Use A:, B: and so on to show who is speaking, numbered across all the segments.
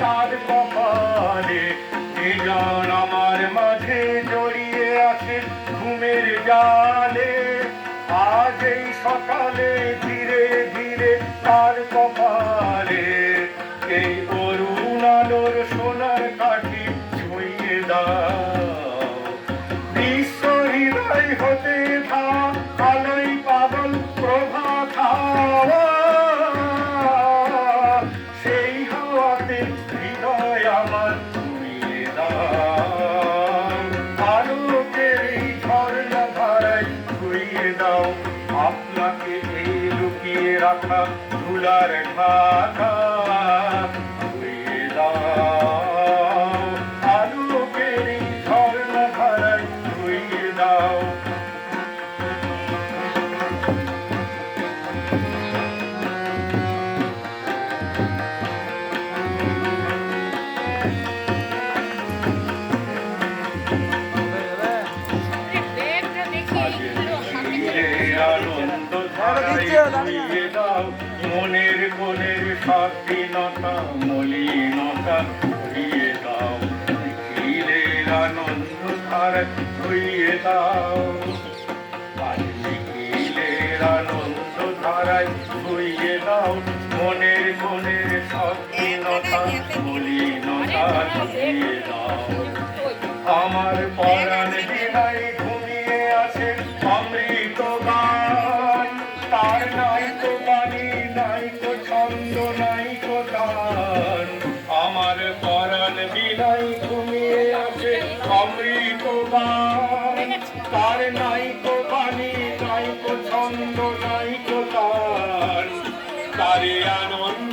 A: তার কপালে আমার মাঝে জড়িয়ে আছে সকালে ধীরে ধীরে তার কপালে এই অরুণ আলোর সোনার কাঠি ছুঁয়ে দাও। বিশ্ব হৃদয় হতে আপনাকে এই লুকিয়ে রাখা ধুলার ঢাকা ধারায় ছুঁয়ে দাও মনের কোণের স্বাধীনতা মলিনতা ধরিয়ে দাও আনন্দ ধারায় ধুইয়ে দাও আনন্দ ধারায় ধুইয়ে দাও মনের কোণের স্বাধীনতা মলিনতা ধরিয়ে দাও আমার পরাণ তার নাই তো বাণী নাই তো ছন্দ নাই তো আমার পরাণ বিনাই ঘুমিয়ে আছে তার নাই তো বাণী ছন্দ নাই তো আনন্দের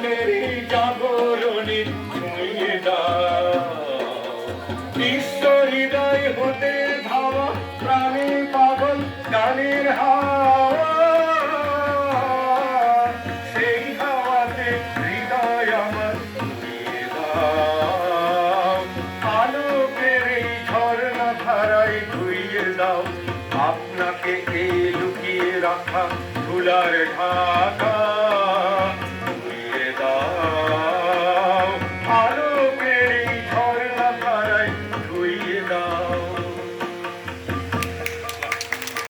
A: রাখা ধুলার ঢাকা।